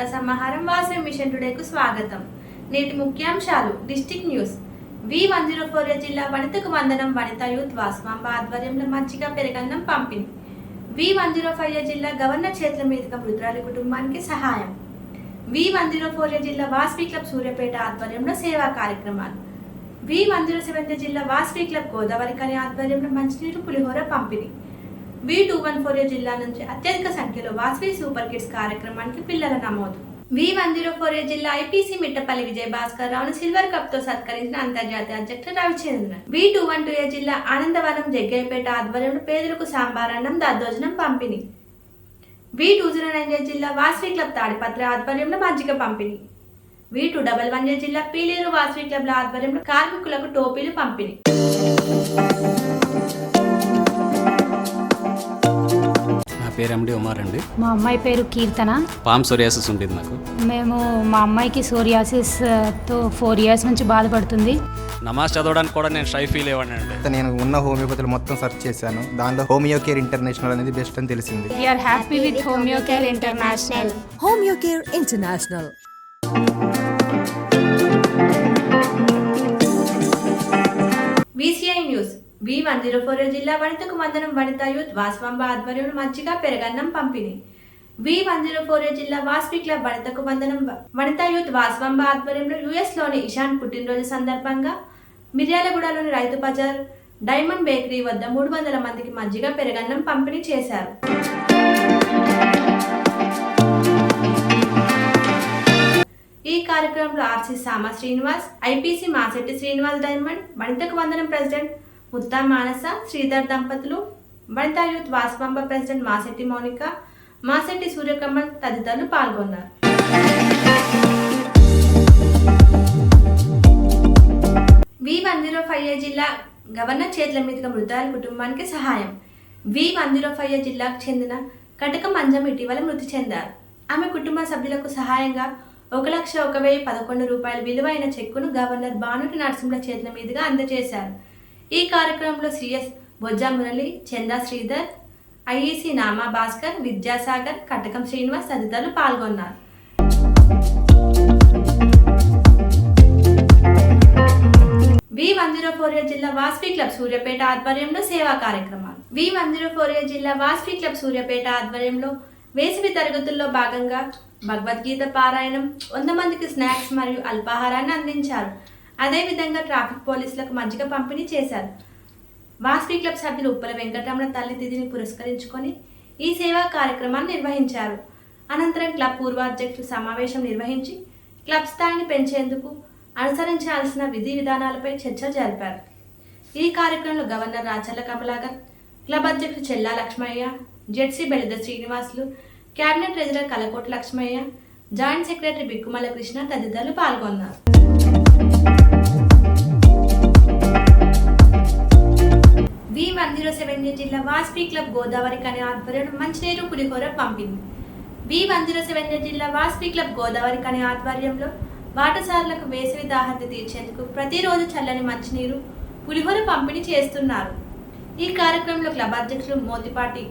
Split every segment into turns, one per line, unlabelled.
FM machine టుడేకు స్వాగతం. నేటి ముఖ్యాంశాలు district news. V one zero four జిల్లా వనితకు వందనం వనిత యూత్ వాస్మాంబ ఆధ్వర్యంలో మజ్జిగ పెరగన్నం పంపిణీ. వి వన్ జీరో ఫైవ్ జిల్లా గవర్నర్ చేతుల మీదుగా మృతురాలి కుటుంబానికి సహాయం. వి వన్ జీరో ఫోర్ జిల్లా వాస్వి క్లబ్ సూర్యాపేట ఆధ్వర్యంలో సేవా కార్యక్రమాలు. వి వన్ జీరో సెవెన్ జిల్లా వాస్వి క్లబ్ గోదావరి కని ఆధ్వర్యంలో మంచినీరు పులిహోర పంపిణీ. వి టూ వన్ ఫోర్ జిల్లా నుంచి అత్యధిక సంఖ్యలో వాస్వి సూపర్ కిడ్స్ కార్యక్రమానికి పిల్లల నమోదు. వి వన్ జీరో ఫోర్ జిల్లా ఐపీసీ మిట్టపల్లి విజయ్ భాస్కర్ రావును సిల్వర్ కప్తో సత్కరించిన అంతర్జాతీయ అధ్యక్షుడు Ravichandran. V two one two A జిల్లా ఆనందవరం జగ్గయ్యపేట ఆధ్వర్యంలో పేదలకు సాంబారాన్నం దద్దోజనం పంపిణీ. వి టూ జీరో నైన్ జిల్లా వాస్వి క్లబ్ తాడిపత్ర ఆధ్వర్యంలో మజ్జిగ పంపిణీ. వి టూ డబల్ వన్ జిల్లా పీలేరు వాస్వి క్లబ్ల ఆధ్వర్యంలో కార్మికులకు టోపీలు పంపిణీ.
పేరు ఎండి ఉమార్ అండి.
మా అమ్మాయి పేరు కీర్తన.
పామ్ సోరియాసిస్ ఉంటుంది నాకు
మేము మా అమ్మాయికి సోరియాసిస్తో ఫోర్ ఇయర్స్ నుంచి బాధపడుతుంది.
నమాజ్ చదవడానికి కూడా నేను షై ఫీల్ అయ్యాను అండి.
నేను ఉన్న హోమియోపతులు మొత్తం సెర్చ్ చేశాను. దానిలో హోమియో కేర్ ఇంటర్నేషనల్ అనేది బెస్ట్ అని తెలిసింది.
We are happy with homeo care international
Home Care International.
V one zero four జిల్లా వనితకు వందనం వనిత యూత్ వాస్వాంబ ఆధ్వర్యంలో మజ్జిగ పెరగన్నం పంపిణీ. వి వన్ జీరో ఫోర్ జిల్లా వాస్వి క్లబ్ వనితకు వందనం వనిత యూత్ వాస్వాంబ ఆధ్వర్యంలో యుఎస్లోని ఇషాన్ పుట్టినరోజు సందర్భంగా మిర్యాలగూడలోని రైతు బజార్ డైమండ్ బేకరీ వద్ద మూడు వందల మందికి మజ్జిగ పెరగన్నం పంపిణీ చేశారు. ఈ కార్యక్రమంలో RC Sama Srinivas IPC Masetti Srinivas diamond వనితకు వందనం ప్రెసిడెంట్ ముత్తా మానస శ్రీధర్ దంపతులు వనితా యూత్ వాస్పంబ ప్రెసిడెంట్ మాసెట్టి మౌనిక మాసెట్టి సూర్యకమల్ తదితరులు పాల్గొన్నారు. వి వన్ జీరో ఫైవ్ జిల్లా గవర్నర్ చేతుల మీదుగా మృతాల కుటుంబానికి సహాయం. వి వన్ జీరో ఫైవ్ జిల్లాకు చెందిన కటక మంజం ఇటీవల మృతి చెందారు. ఆమె కుటుంబ సభ్యులకు సహాయంగా ఒక లక్ష ఒక వెయ్యి పదకొండు రూపాయల విలువైన చెక్కును గవర్నర్ భానుటి నరసింహ చేతుల మీదుగా అందజేశారు. ఈ కార్యక్రమంలో సిఎస్ బొజ్జా మురళి చందా శ్రీధర్ ఐఈసి నామా భాస్కర్ విద్యాసాగర్ కటకం శ్రీనివాస్ తదితరులు పాల్గొన్నారు. వి వన్ జీరో ఫోర్ జిల్లా వాస్వి క్లబ్ సూర్యాపేట ఆధ్వర్యంలో సేవా కార్యక్రమాలు. వి వన్ జీరో ఫోర్ జిల్లా వాస్వి క్లబ్ సూర్యాపేట ఆధ్వర్యంలో వేసవి తరగతుల్లో భాగంగా భగవద్గీత పారాయణం వంద మందికి స్నాక్స్ మరియు అల్పాహారాన్ని అందించారు. అదేవిధంగా ట్రాఫిక్ పోలీసులకు మజ్జిగ పంపిణీ చేశారు. వాస్వి క్లబ్ సభ్యులు ఉప్పల వెంకటరమణ తల్లితిథిని పురస్కరించుకొని ఈ సేవా కార్యక్రమాన్ని నిర్వహించారు. అనంతరం క్లబ్ పూర్వాధ్యక్షులు సమావేశం నిర్వహించి క్లబ్ స్థాయిని పెంచేందుకు అనుసరించాల్సిన విధి విధానాలపై చర్చ జరిపారు. ఈ కార్యక్రమంలో గవర్నర్ రాచల్ల కమలాకర్ క్లబ్ అధ్యక్షుడు Chella Lakshmaiah ZC Belida Srinivasulu cabinet treasurer Kalakota Lakshmaiah joint secretary Bikkumala Krishna తదితరులు పాల్గొన్నారు. జిల్లా క్లబ్ గోదావరి కని ఆధ్వర్యంలో మంచినీరు పులిహోర పంపింది. వి వన్ జీరో సెవెన్ జిల్లా వాస్పీ క్లబ్ గోదావరి కని ఆధ్వర్యంలో బాటసారులకు వేసవి దాహత తీర్చేందుకు ప్రతిరోజు చల్లని మంచినీరు పులిహోర పంపిణీ చేస్తున్నారు. ఈ కార్యక్రమంలో క్లబ్ అధ్యక్షులు మోతిపాటి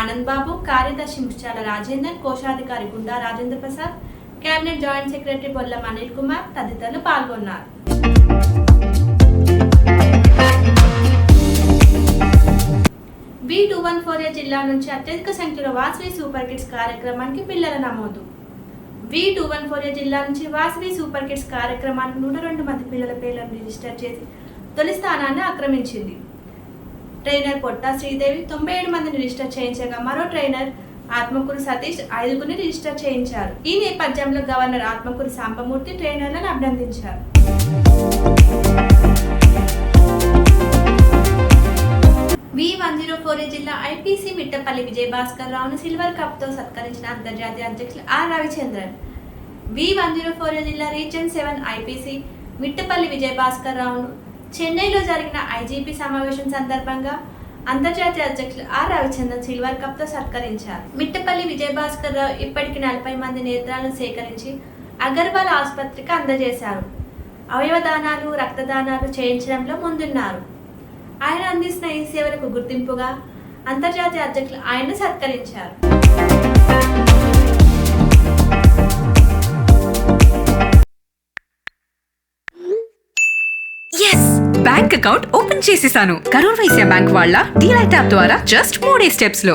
ఆనంద్ బాబు కార్యదర్శి ముష్టాల రాజేందర్ కోశాధికారి Gunda Rajendra Prasad cabinet joint secretary Bollam Anil Kumar తదితరులు పాల్గొన్నారు. బి టూ వన్ ఫోర్ జిల్లా నుంచి అత్యధిక సంఖ్యలో వాసవి సూపర్ కిడ్స్ కార్యక్రమానికి పిల్లల నమోదు. వి టూ వన్ ఫోర్ జిల్లా నుంచి వాసవి సూపర్ కిడ్స్ కార్యక్రమానికి నూట రెండు మంది పిల్లల పేర్లను రిజిస్టర్ చేసి తొలి స్థానాన్ని ఆక్రమించింది. ట్రైనర్ పొట్ట శ్రీదేవి తొంభై ఏడు మందిని రిజిస్టర్ చేయించగా మరో ట్రైనర్ ఆత్మకూరు సతీష్ ఐదుగురిని రిజిస్టర్ చేయించారు. ఈ నేపథ్యంలో గవర్నర్ ఆత్మకూరు సాంబమూర్తి ట్రైనర్లను అభినందించారు. వి వన్ జీరో ఫోర్ జిల్లా ఐపీసీ మిట్టపల్లి విజయభాస్కర్ రావును సిల్వర్ కప్తో సత్కరించిన అంతర్జాతీయ అధ్యక్షులు R Ravichandran. V one zero four జిల్లా region seven IPC Mittapalli Vijayabhaskar రావును చెన్నైలో జరిగిన ఐజీపీ సమావేశం సందర్భంగా అంతర్జాతీయ అధ్యక్షులు ఆర్ రవిచంద్రన్ సిల్వర్ కప్తో సత్కరించారు. మిట్టపల్లి విజయభాస్కర్ రావు ఇప్పటికి నలభై మంది నేత్రాలను సేకరించి అగర్వాల్ ఆసుపత్రికి అందజేశారు. అవయవదానాలు రక్తదానాలు చేయించడంలో ముందున్నారు. ఆయన అందిస్తున్న ఈ సేవలకు గుర్తింపుగా అంతర్జాతీయ అధ్యక్షులు ఆయన్ను సత్కరించారు.
బ్యాంక్ అకౌంట్ ఓపెన్ చేసేసాను. కరూర్ వైశ్య బ్యాంక్ వాళ్ళ డీలైట్ యాప్ ద్వారా జస్ట్ మూడే
స్టెప్స్లో.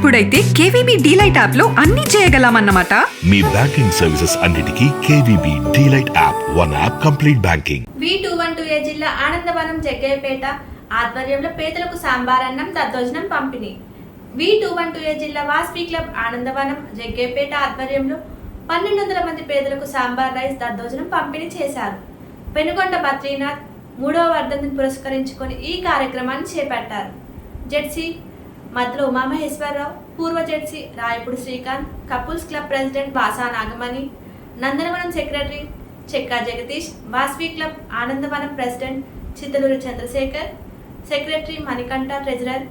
అప్పుడైతే కేవీబీ డీలైట్ యాప్లో అన్ని చేయగలమన్నమాట.
మీ బ్యాంకింగ్ సర్వీసెస్ అన్నిటికీ KVB delight app one app complete banking.
V two one two A జిల్లా ఆనందవనం జగ్గయ్యపేట. ఆధ్వర్యంలో పేదలకు సాంబారన్నం దద్దోజనం పంపిణీ. V two one two A జిల్లా వాస్పీ క్లబ్ ఆనందవనం జగ్గయ్యపేట ఆధ్వర్యంలో పన్నెండు వందల మంది పేదలకు సాంబార్ రైస్ దద్దోజనం పంపిణీ చేశారు. పెనుగొండ బద్రీనాథ్ మూడవ వర్ధంతిని పురస్కరించుకొని ఈ కార్యక్రమాన్ని చేపట్టారు. జెడ్సీ మధ్యలో ఉమామహేశ్వరరావు పూర్వ ZC Rayapudi Srikanth couples club president Basa Nagamani Nandanavanam secretary Chekka Jagadish Vasavi club Anandavanam president Chittaluru Chandrasekhar secretary Manikanta treasurer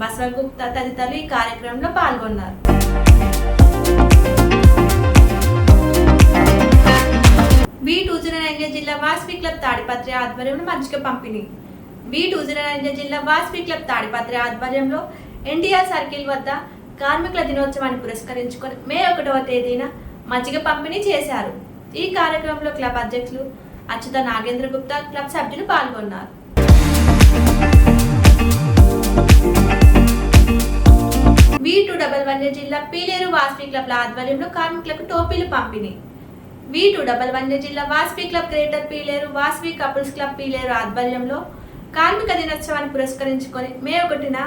Basavagupta తదితరులు ఈ కార్యక్రమంలో పాల్గొన్నారు. బి టూ జీరో నైన్ జిల్లా వాస్వి క్లబ్ తాడిపత్రి ఆధ్వర్యంలో మజ్జిగ పంపిణీ. బి టూ జీరో నైన్ జిల్లా Vasvi club Tadipatri ఆధ్వర్యంలో ఎన్టీఆర్ సర్కిల్ వద్ద కార్మికుల దినోత్సవాన్ని పురస్కరించుకొని మే ఒకటవ తేదీన మజ్జిగ పంపిణీ చేశారు. ఈ కార్యక్రమంలో క్లబ్ అధ్యక్షులు అచ్యుత నాగేంద్ర గుప్తా క్లబ్ సభ్యులు పాల్గొన్నారు. బి టూ డబల్ వన్ జిల్లా పీలేరు వాస్పీ క్లబ్ల ఆధ్వర్యంలో కార్మికులకు టోపీలు పంపిణీ. వి టూ డబల్ వన్ జిల్లా Vasavi club greater Pileru Vasavi couples club Pileru ఆధ్వర్యంలో కార్మిక దినోత్సవాన్ని పురస్కరించుకొని మే ఒకటిన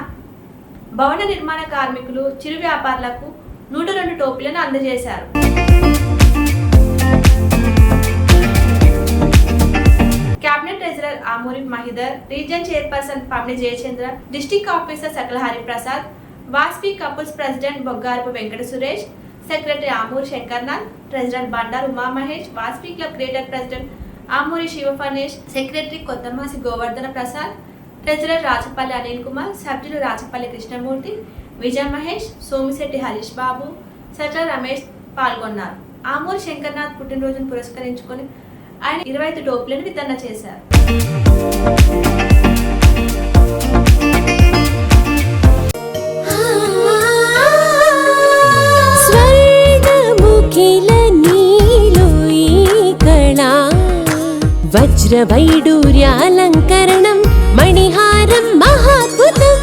భవన నిర్మాణ కార్మికులు చిరు వ్యాపారులకు నూట రెండు టోపీలను అందజేశారు. Cabinet treasurer Amuri Mahidhar region chairperson Pamni Jayachandra district officer Sakala Hariprasad వాస్పీ couples president Boggarapu Venkata Suresh secretary Amuri Shankarnath president Bandaru Uma Mahesh వాస్పీ club creator president Amuri Siva Phanesh secretary Kothamasi Govardhana Prasad treasurer Rajapalli Anil Kumar సభ్యులు రాజపల్లి కృష్ణమూర్తి విజయ మహేష్ సోమిశెట్టి హరీష్ బాబు సచల రమేష్ పాల్గొన్నారు. ఆమూరి శంకర్నాథ్ పుట్టినరోజును పురస్కరించుకొని ఆయన ఇరవై ఐదు టోపులను వితరణ చేశారు.
స్వర్గముఖిల నీలో వజ్రవైడూర్యాలంకరణం మణిహారం మహాద్భుతం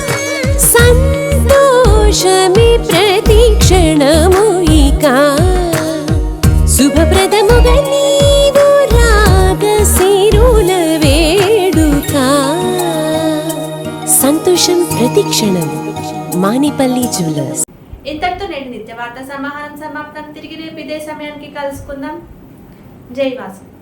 సంతోషమి ప్రతిక్షణము ఇక. శుభప్రదముగా నీవు రాగశిరుల వేడుక. సంతోషం ప్రతిక్షణం. మానిపల్లి జ్యువెలర్స్.
ఇంతటితో నేటి నిత్య వార్తా సమాహారం సమాప్తం. తిరిగి రేపు ఇదే సమయానికి కలుసుకుందాం. జై వాసు.